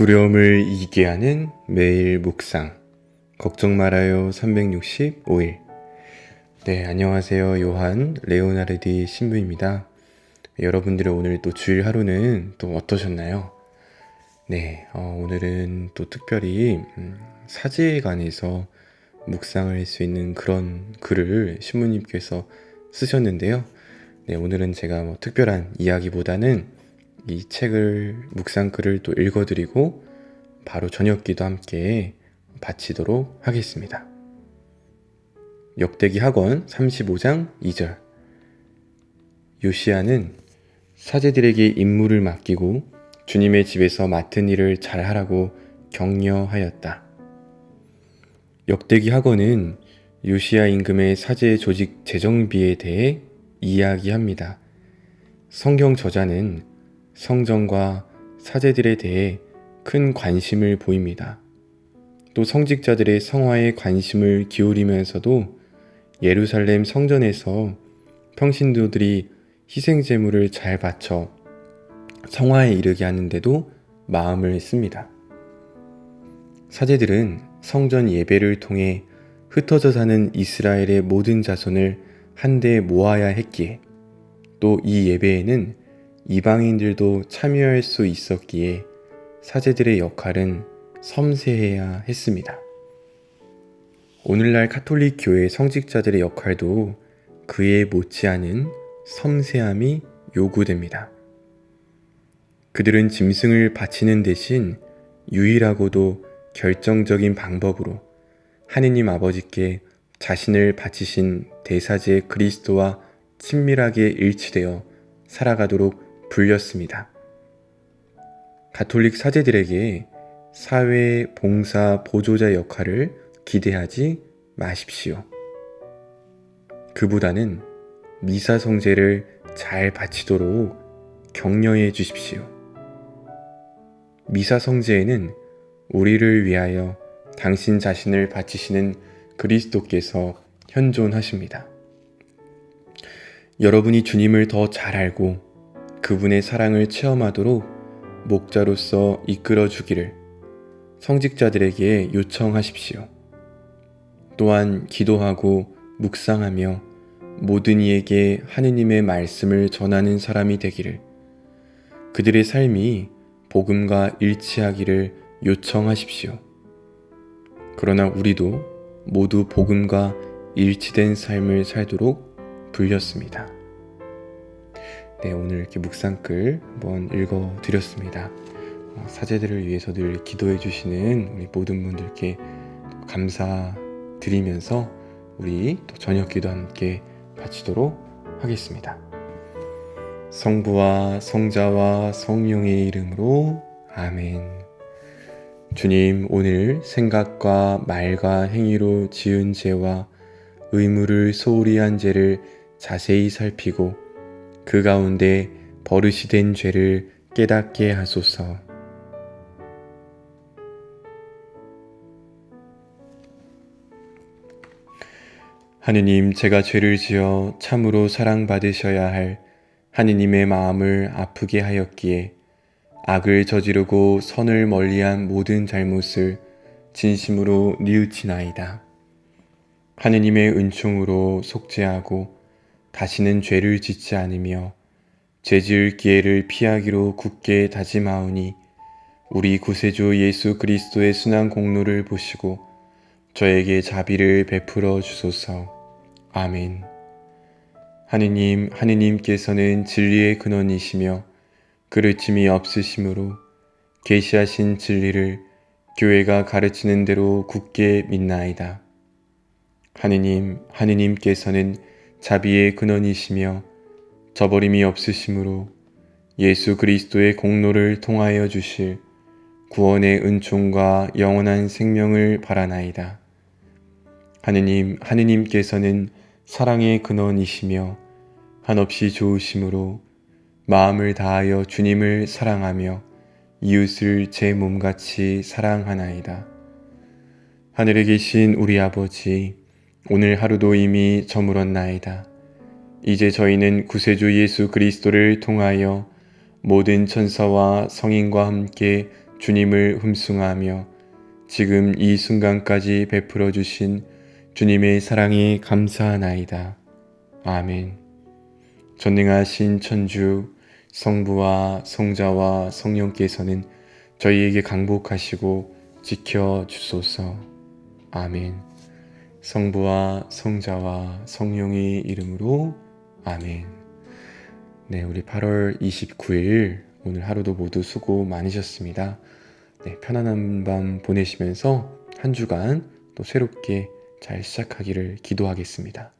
두려움을 이기게 하는 매일 묵상. 걱정 말아요 365일. 네, 안녕하세요. 요한 레오나르디 신부입니다. 여러분들의 오늘 또 주일 하루는 또 어떠셨나요? 네, 어, 오늘은 또 특별히 음, 관해서 묵상을 할 수 있는 그런 글을 신부님께서 쓰셨는데요. 네, 오늘은 제가 뭐 특별한 이야기보다는 이 책을 묵상글을 또 읽어드리고 바로 저녁기도 함께 바치도록 하겠습니다. 역대기 학원 35장 2절 요시아는 사제들에게 임무를 맡기고 주님의 집에서 맡은 일을 잘하라고 격려하였다. 역대기 학원은 요시아 임금의 사제 조직 재정비에 대해 이야기합니다. 성경 저자는 성전과 사제들에 대해 큰 관심을 보입니다. 또 성직자들의 성화에 관심을 기울이면서도 예루살렘 성전에서 평신도들이 희생 제물을 잘 바쳐 성화에 이르게 하는데도 마음을 씁니다. 사제들은 성전 예배를 통해 흩어져 사는 이스라엘의 모든 자손을 한데 모아야 했기에 또 이 예배에는 이방인들도 참여할 수 있었기에 사제들의 역할은 섬세해야 했습니다. 오늘날 카톨릭 교회 성직자들의 역할도 그에 못지않은 섬세함이 요구됩니다. 그들은 짐승을 바치는 대신 유일하고도 결정적인 방법으로 하느님 아버지께 자신을 바치신 대사제 그리스도와 친밀하게 일치되어 살아가도록 불렸습니다. 가톨릭 사제들에게 사회 봉사 보조자 역할을 기대하지 마십시오. 그보다는 미사 성제를 잘 바치도록 격려해 주십시오. 미사 성제에는 우리를 위하여 당신 자신을 바치시는 그리스도께서 현존하십니다. 여러분이 주님을 더 잘 알고 그분의 사랑을 체험하도록 목자로서 이끌어 주기를 성직자들에게 요청하십시오. 또한 기도하고 묵상하며 모든 이에게 하느님의 말씀을 전하는 사람이 되기를 그들의 삶이 복음과 일치하기를 요청하십시오. 그러나 우리도 모두 복음과 일치된 삶을 살도록 불렸습니다. 네, 오늘 이렇게 묵상글 한번 읽어 드렸습니다. 어, 사제들을 위해서 늘 기도해 주시는 우리 모든 분들께 감사드리면서 우리 또 저녁 기도 함께 바치도록 하겠습니다. 성부와 성자와 성령의 이름으로 아멘. 주님, 오늘 생각과 말과 행위로 지은 죄와 의무를 소홀히 한 죄를 자세히 살피고 그 가운데 버릇이 된 죄를 깨닫게 하소서. 하느님, 제가 죄를 지어 참으로 사랑받으셔야 할 하느님의 마음을 아프게 하였기에 악을 저지르고 선을 멀리한 모든 잘못을 진심으로 뉘우치나이다. 하느님의 은총으로 속죄하고 다시는 죄를 짓지 않으며 죄 지을 기회를 피하기로 굳게 다짐하오니 우리 구세주 예수 그리스도의 순한 공로를 보시고 저에게 자비를 베풀어 주소서. 아멘. 하느님, 하느님께서는 진리의 근원이시며 그르침이 없으심으로 계시하신 진리를 교회가 가르치는 대로 굳게 믿나이다. 하느님, 하느님께서는 자비의 근원이시며 저버림이 없으심으로 예수 그리스도의 공로를 통하여 주실 구원의 은총과 영원한 생명을 바라나이다. 하느님, 하느님께서는 사랑의 근원이시며 한없이 좋으심으로 마음을 다하여 주님을 사랑하며 이웃을 제 몸같이 사랑하나이다. 하늘에 계신 우리 아버지, 오늘 하루도 이미 저물었나이다. 이제 저희는 구세주 예수 그리스도를 통하여 모든 천사와 성인과 함께 주님을 흠숭하며 지금 이 순간까지 베풀어 주신 주님의 사랑이 감사하나이다. 아멘. 전능하신 천주 성부와 성자와 성령께서는 저희에게 강복하시고 지켜 주소서. 아멘. 성부와 성자와 성령의 이름으로 아멘. 네, 우리 8월 29일 오늘 하루도 모두 수고 많으셨습니다. 네, 편안한 밤 보내시면서 한 주간 또 새롭게 잘 시작하기를 기도하겠습니다.